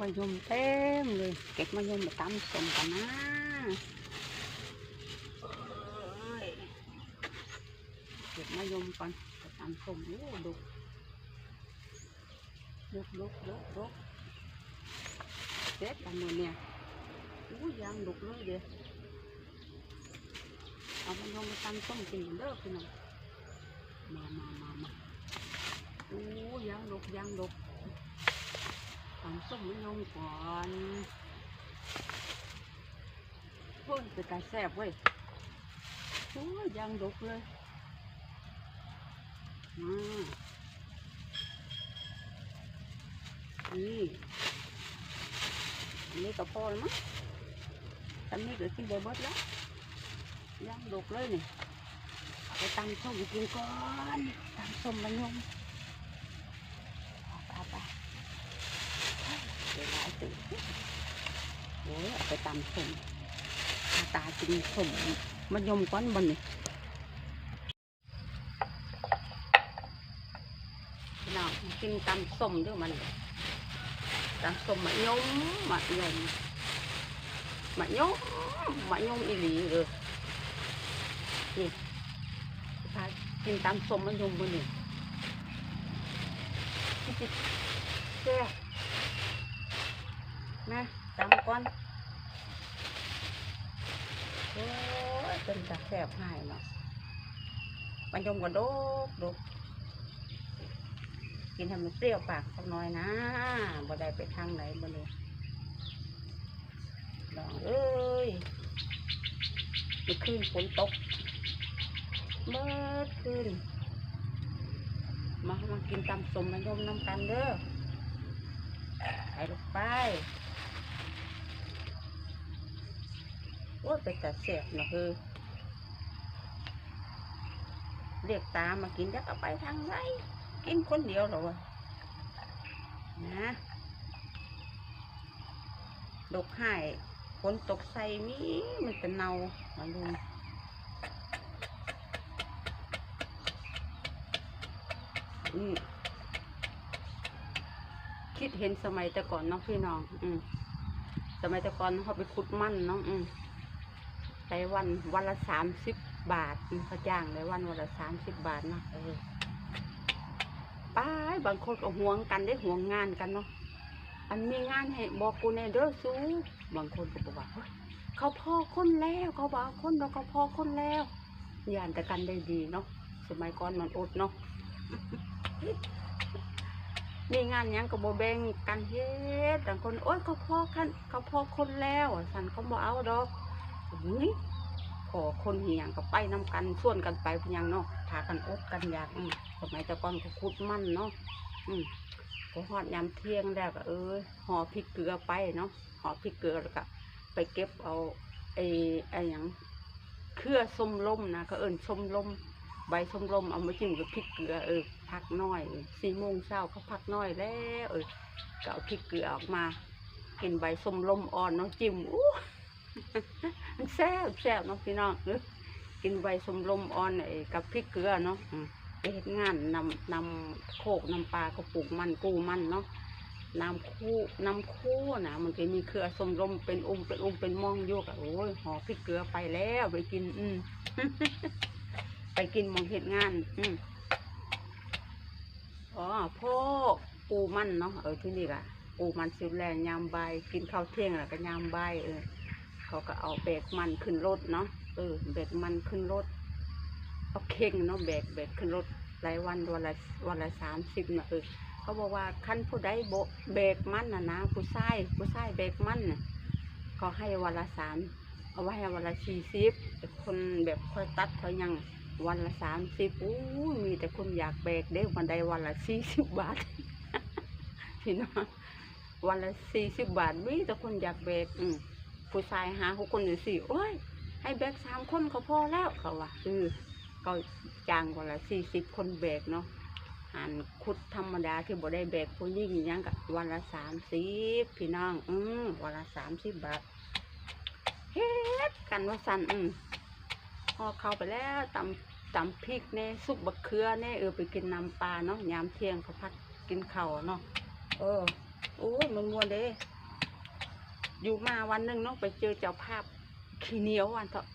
มายมเต็มเลย เก็บมายมมาตำส้มกันนะเก็บมายมก่อนไปตำส้มโอ้ดุลุกลุกลุกลุกเด็ดกันมือเนี่ยอู้ยางดุกเลยเดี๋ยวเอามายมมาตำส้มกินเด้อพี่น้องมามามามาอู้ยางดุกยางดุก ทำส้มมะยมก่อนเฮ้ยเป็นตาแซ่บเว้ยโอ้ยยางดกเลยมานี่อันนี้ก็พอแล้วมั้งอันนี้ก็กินได้เบิดแล้วยางดกเลยนี่ไปตำส้มกินก่อนตำส้มมะยมเอาไปเอาไป เวลาตื่น โอ้ยเอาไปตำส้มหน้าตากินส้มมันยมก้อนบนนี่พี่น้องมากินตำส้มด้วยมันตำส้มมะยมมะยมมะยมมะยมอีหลีเลยนี่พากินตำส้มมะยมบนนี่แซ่บนะตำ ก่อนโอ้ยเป็นตาแสบหายเนาะมันยมก็โดกดกกินให้มันเปรี้ยวปากสักหน่อยนะบ่ได้ไปทางไหนบ่เลยลองเอ้ยมื่อคืนฝนตกเมื่อคืนมามากินตำสมมันยมน้ำกันเด้อไปลูกไป อ้ยไปแต่เสียบนะเฮ้ยเรียกตามากินจะเอาไปทางไหนกินคนเดียวเหรอวะนะดกให้ฝนตกใส่มีมันจะเนามาดูคิดเห็นสมัยแต่ก่อนเนาะพี่น้อง อืมสมัยแต่ก่อนเขาไปขุดมันเนาะอืม ไปวันวันละสามสิบบาทเขาจ้างเลยวันวันละสามสิบบาทเนาะเออไป้าบางคนก็ห่วงกันได้ห่วงงานกันเนาะอันมีงานให้บอกกูแน่เด้อซูบางคนก็บอกว่าเขาพ่อคนแล้วเขาบอกคนเราเขาพ่อคนแล้วยานแต่กันได้ดีเนาะสมัยก่อนมันอดเนาะมีงานยังก็บแบ่งกันเฮ็ดบางคนโอ๊ยเขาพ่อกันเขาพ่อคนแล้วสันเขาบ่เอาดอก เฮ้ยขอคนเหียงก็ไปน้ำกันส่วนกันไปพียงเนาะพากันอดกันอยากอืมสมัยต่ก่อนก็ขุดมันเนาะอืมก็หอดยามเที่ยงแล้วก็เออห่อพริกเกลือไปเนาะห่อพริกเกลือแล้วก็ไปเก็บเอาไอ้ไอ้หยังเครือส้มลมนะก็เอิญส้มลมใบส้มลมเอามาจิ้มกับพริกเกลือเออพักน้อยสี่โมงเช้าเขาพักน้อยแล้วเออก็เอาพริกเกลือออกมา กินใบส้มลมอ่อนเนาะจิ้มอู้ มันแซ่บแซ่บเนาะพี่น้องเออกินใบสมลมอ่อนไอ้กับพริกเกลือเนาะอืมไปเฮ็ดงานนำนำโคกนำปลากระปุกมันกู้มันเนาะน้ำคู่น้ำคู่นะมันจะมีเครือสมลมเป็นองค์เป็นองค์เป็นม่องโยกอะโอ้ยห่อพริกเกลือไปแล้วไปกิน อืม ไปกินหมองเฮ็ดงาน อืมอ๋อพ่อปูมันเนาะเออที่นี่ละปูมันสิแลยามใบายกินข้าวเที่ยงแล้วก็ยามใบายเออ เขาก็เอาแบกมันขึ้นรถเนาะเออแบกมันขึ้นรถเอาเข่งเนาะแบกแบกขึ้นรถรายวันวันละวันละสามสิบนะเออเขาบอกว่าขั้นผู้ใดโบแบกมันนะนะผู้ชายผู้ชายแบกมันน่ะก็ให้วันละสามเอาไว้ให้วันละสี่สิบแต่คนแบบค่อยตัดเขายังวันละสามสิบอู้มีแต่คนอยากแบกเด้วันใดวันละสี่สิบบาทพี่น้องวันละสี่สิบบาทมีแต่คนอยากแบกอืม ผู้ชายหาหกคนหรือสี่โอ้ย ให้แบกสามคนก็พอแล้วเขาว่าเออก็จ้างวันละสี่สิบคนแบกเนาะหันคุดธรรมดาที่บ่ได้แบกผู้ยิ่งยังกับวันละสามสิบพี่น้อง อืมวันละสามสิบบาทเฮ็ดกันว่าสันอืมพอเข้าไปแล้วตำตำพริกเน่ซุปบะเขือเน่เออไปกินน้ำปลาเนาะยามเที่ยงเขาพักกินข้าวเนาะเออโอ้ยมันมวนเด้ อยู่มาวันหนึ่งเนาะไปเจอเจ้าภาพขี้เหนียววันเถอะ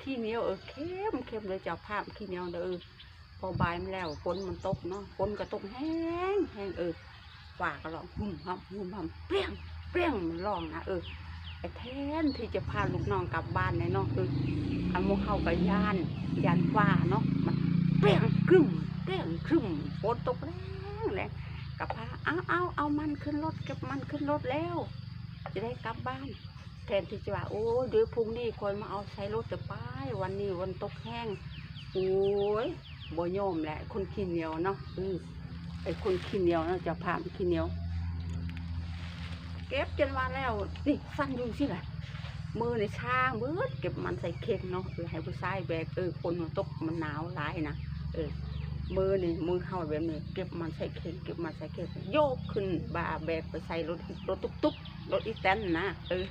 ขี้เหนียวเออเข้มเข้มเลยเจ้าภาพขี้เหนียวเด้อเออพอบายมันแล้วฝนมันตกเนาะฝนก็ตกแห้งแห้งเออฝ่าก็ร้องหุ่มห้ำหุ่มห้ำเปรี้ยงเปรี้ยงมันร้องนะเออไอ้แทนที่จะพาลูกน้องกลับบ้านเนี่ยเนาะคืออันโมเข้ากับยานยานฟ้าเนาะมันเปรี้ยงครึ้มเปรี้ยงครึ้มฝนตกแรงแรงกับพาเอาเอาเอามันขึ้นรถเก็บมันขึ้นรถแล้ว จะได้กลับบ้าน แทนที่จะว่าโอ้ยเดี๋ยวพรุ่งนี้คอยมาเอาใช้รถจะไปวันนี้วันตกแห้งโอ้ยบ่ยอมแหละ คนขี้เหนียวเนาะอือไอคนขี้เหนียวเนาะจะผ่านขี้เหนียว เก็บจนว่าแล้วนี่สั้นยู่สิแหละมือในช่างเบิดเก็บมันใส่เข่งเนาะเออให้ผู้ชายแบกเออคนมันตกมันหนาวร้ายนะเออ มือนี่มือเข้าแบบนี้เก็บมันใส่เข่งเก็บมันใส่เข่งโยกขึ้นบ่าแบกไปใส่รถรถตุ๊กตุ๊กรถอีแตนนะเออ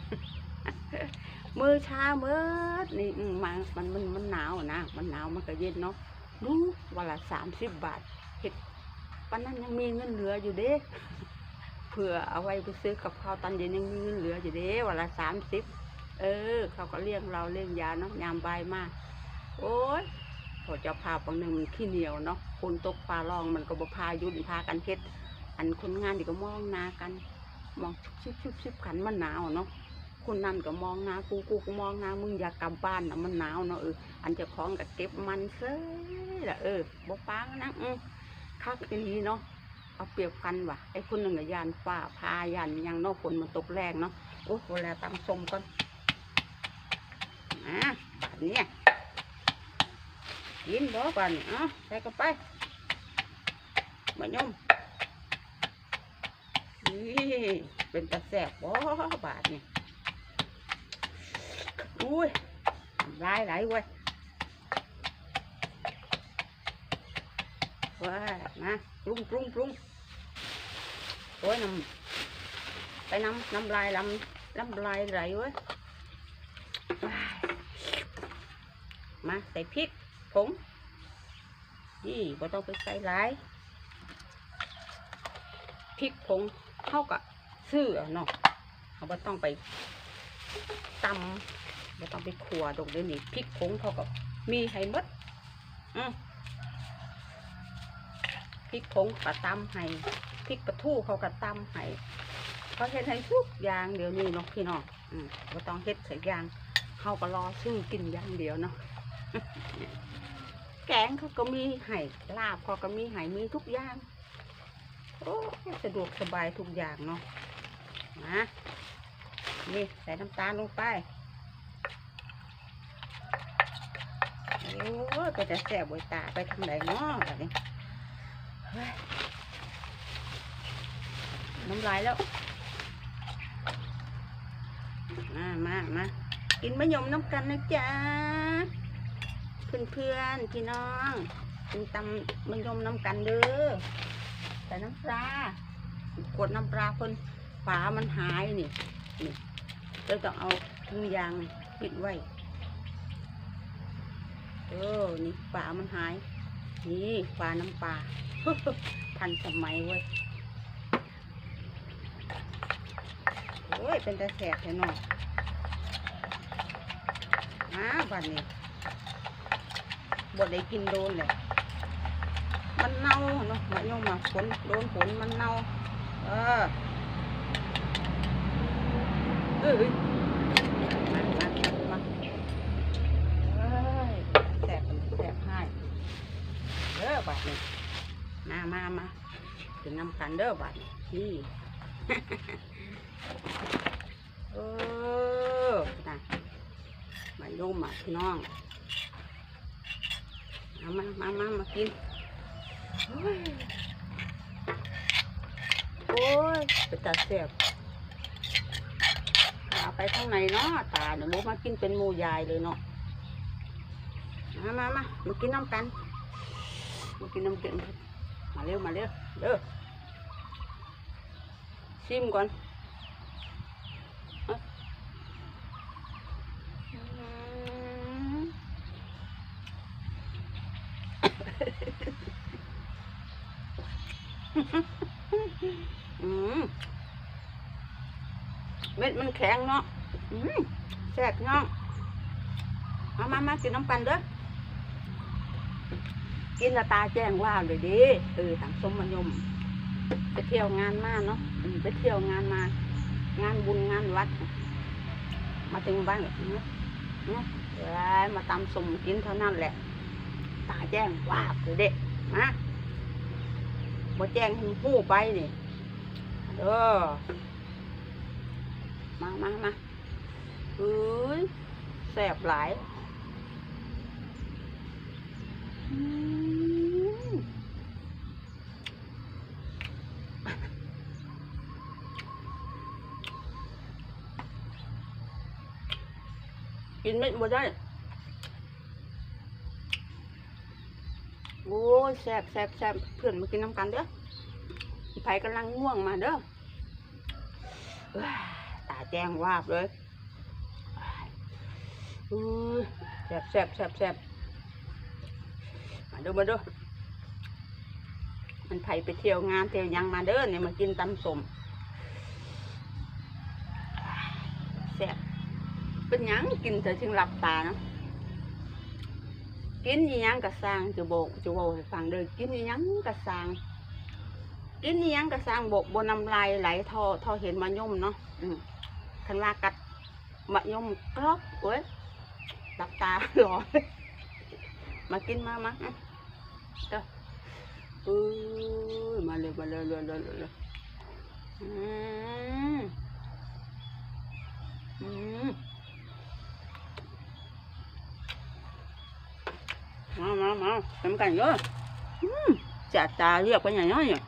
มือชาเมื่อนี่มมามันมันมันหนาวนะมันหนาวมันก็เย็นเนาะดูวันละสามสิบบาทเห็ดปันนั้นยังมีเงินเหลืออยู่เด้เผื่อเอาไว้ไปซื้อกับข้าวตอนเย็นยังมีเงินเหลืออยู่เด้วันละสามสิบเออ เขาก็เลี้ยงเราเลี้ยงยาเนาะยามบายมาก โอ้ย พอเจะพาบางหนึ่งมันขี้เหนียวเนาะคนตกปลาลองมันก็บ่พายุ่นพากันเฮ็ด อันคนงานนี่ก็มองหน้ากัน มองชุบชุบชุบกันมันหนาวเนาะคนนั้นก็มองหน้ากูกูก็มองหน้ามึงอยากกลับบ้านนะมันหนาวเนาะเอออันเจะคล้าของก็เก็บมันเซ้ยละเออบ่ปางนะอือคักอีหลีเนาะเอาเปรียบกันว่ะไอ้คนหนึ่งก็ยานฟ้าพายานยังเนาะฝนมันตกแรงเนาะโอ้เวลาตำสมก่อนอะแบบนี้ กินบ่ก่อนเอะใส่กันไปมายมนี่เป็นตะแสบบ่บาทนี่อุ้ยลายไหลเว้ยว้ามาปรุงปรุงปรุงโอ้ยน้ำไปน้ำน้ำลายลำน้ำลายไหลเว้ยมาใส่พริก งนี่บ่ต้องไปใส่หลายพริกผงเขาก็ซื้อเอเนาะเขาไม่ต้องไปตำไม่ต้องไปขัวตรงเดี๋ยวนี้พริกผงเขาก็มีให้หมดอืมพริกผงก็ตำให้พริกปลาทูเขาก็ตำให้เขาเฮ็ดให้ทุกอย่างเดี๋ยวนี้เนาะพี่น้องอืมไม่ต้องเฮ็ดใส่ยางเขาก็รอซื้อกินอย่างเดียวเนาะ แกงเขาก็มีให้ลาบเขาก็มีให้มีทุกอย่าง โอ้สะดวกสบายทุกอย่างเนาะมานี่ใส่น้ำตาลลงไปโอ้ยไปแต่แสบบวยตาไปทางไหนเนาะแบบนี้น้ำลายแล้ว มามามากินมะยมน้ำกันนะจ๊ะ เพื่อนเพื่อนพี่น้องกินตำมะยมน้ำกันเด้อใส่น้ำปลากดน้ำปลาคนฝามันหายนี่นี่เราต้องเอาถุงยางปิดไว้เออนี่ฝามันหาย นี่ฝาน้ำปลาทันสมัยเว้ยโอ้ยเป็นตาแสบแท้เนาะมาบัดนี้ บดได้กินโดนเลยมันเน่าเนาะมันโยมมาฝนโดนฝนมันเน่า เออเอ้ยมามามาเอ้ยแสบแสบให้เด้อบัดนี้มามามาถึงน้ำกันเด้อบัดนี้นี่เออนะมาโยมมาพี่น้อง เอามามามามากินโอ้ยโอ้ยไปตัดเสียบเอาไปข้างในเนาะตาเดี๋ยวโมมากินเป็นมูยายเลยเนาะมามามามากินน้ำกันมากินน้ำกันมาเร็วมาเร็วเด้อชิมก่อนอืม เม็ดมันแข็งเนาะอืมแซ่บเนาะมามามากินน้ำปันเด้อกินละตาแจ้งว่าเลยดิเออทางสมมยมไปเที่ยวงานมาเนาะไปเที่ยวงานมา งานบุญงานวัด มาถึงบ้านแบบนี้เนี่ยเอ้ยมาตำสมกินเท่านั้นแหละ ตาแจ้งว่าเลยเด็กนะบ่แจ้งหู้ไปนี่เออมามามา เอ้ยแสบหลายกินไม่บ่ได้ โอ้ยแซ่บแซ่บแซ่บเพื่อนมากินน้ำกันเด้อไผกำลังง่วงมาเด้อตาแจ้งวาบเลย แซ่บแซ่บแซ่บแซ่บมาดูมาดูมันไผไปเที่ยวงานเที่ยวหยังมาเด้อเนี่ยมากินตำสมแซ่บเป็นหยังกินเถอะถึงหลับตาเนาะกินอีหยังกะสร้างจะบอกจะบอกให้ฟังเด้อกินอีหยังกะสร้างกินอีหยังกะสร้างบอกบนน้ำลายไหลทอทอเห็นมะยมเนาะอืมคันว่ากัดมะยมกรอบเว้ย หลับตาหลอมากินมามาเด้อเอ้ยมาเลยมาเลยเลยเลยเลยเลยอืมอืมมามามาทำกันเยอะจัดตาเรียกไปอย่างนี้เนี่ย